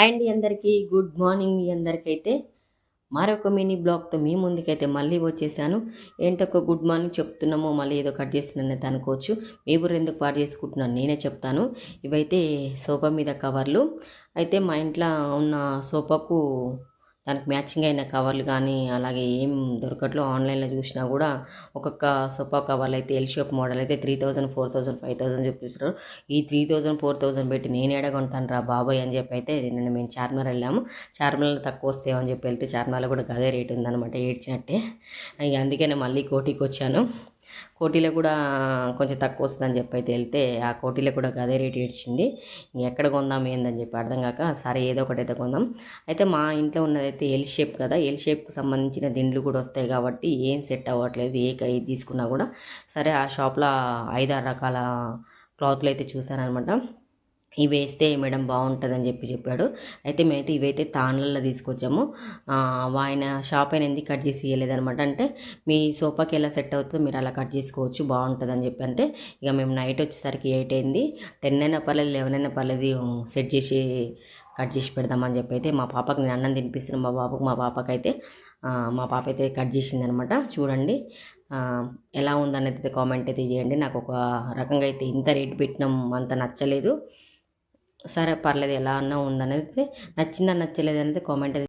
Hi అండి అందరికీ. Good morning మీ అందరికైతే. మరొక మినీ బ్లాగ్తో మీ ముందుకైతే మళ్ళీ వచ్చేసాను. ఏంటొక గుడ్ మార్నింగ్ చెప్తున్నామో మళ్ళీ ఏదో కట్ చేసినట్టు అనుకోవచ్చు. మీ బుర్ర ఎందుకు పాటు చేసుకుంటున్నాను నేనే చెప్తాను. ఇవైతే సోఫా మీద కవర్లు. అయితే మా ఇంట్లో ఉన్న సోఫాకు దానికి మ్యాచింగ్ అయిన కవర్లు కానీ అలాగే ఏం దొరకట్లో ఆన్లైన్లో చూసినా కూడా ఒక్కొక్క సోఫా కవర్లు అయితే ఎల్ షేప్ మోడల్ అయితే three thousand four thousand five thousand చూపిస్తారు ఈ త్రీ థౌజండ్ ఫోర్ థౌజండ్ పెట్టి నేను ఏడగొంటాను రా బాబాయ్ అని చెప్పి అయితే నిన్న మేము చార్మినార్ వెళ్ళాము. చార్మినార్లో తక్కువ వస్తాయని చెప్పి వెళ్తే చార్మినార్లో కూడా అదే రేట్ ఉందన్నమాట ఏడ్చినట్టే. అందుకనే మళ్ళీ కోటికి వచ్చాను. కోటీలో కూడా కొంచెం తక్కువ వస్తుందని చెప్పి అయితే వెళ్తే ఆ కోటిలో కూడా అదే రేట్ ఏడ్చింది. ఇంక ఎక్కడ కొందాం ఏందని చెప్పి అర్థం కాక సరే ఏదో ఒకటి అయితే కొందాం. అయితే మా ఇంట్లో ఉన్నదైతే ఎల్ షేప్ కదా ఎల్ షేప్కి సంబంధించిన దిండ్లు కూడా వస్తాయి కాబట్టి ఏం సెట్ అవ్వట్లేదు ఏ కై తీసుకున్నా కూడా. సరే ఆ షాప్లో ఐదారు రకాల క్లాత్లు అయితే చూసానమాట ఇవి వేస్తే మేడం బాగుంటుందని చెప్పి చెప్పాడు. అయితే మేమైతే ఇవైతే తాన్లలో తీసుకొచ్చాము. ఆయన షాప్ అయిన ఎందుకు కట్ చేసి ఇవ్వలేదనమాట అంటే మీ సోఫాకి ఎలా సెట్ అవుతుందో మీరు అలా కట్ చేసుకోవచ్చు బాగుంటుందని చెప్పి. అంటే ఇక మేము నైట్ వచ్చేసరికి ఎయిట్ అయింది. టెన్ అయినా పర్లేదు లెవెన్ అయినా పర్లేదు సెట్ చేసి కట్ చేసి పెడదామని చెప్పి అయితే మా పాపకి నేను అన్నం తినిపిస్తున్నాను మా బాబుకు మా పాపకి అయితే మా పాప అయితే కట్ చేసింది అనమాట చూడండి ఎలా ఉందనేది కామెంట్ అయితే చేయండి. నాకు ఒక రకంగా అయితే ఇంత రేట్ పెట్టినాం అంత నచ్చలేదు. సరే పర్లేదు ఎలా అన్నా ఉందనేది నచ్చిందా నచ్చలేదు అనేది కామెంట్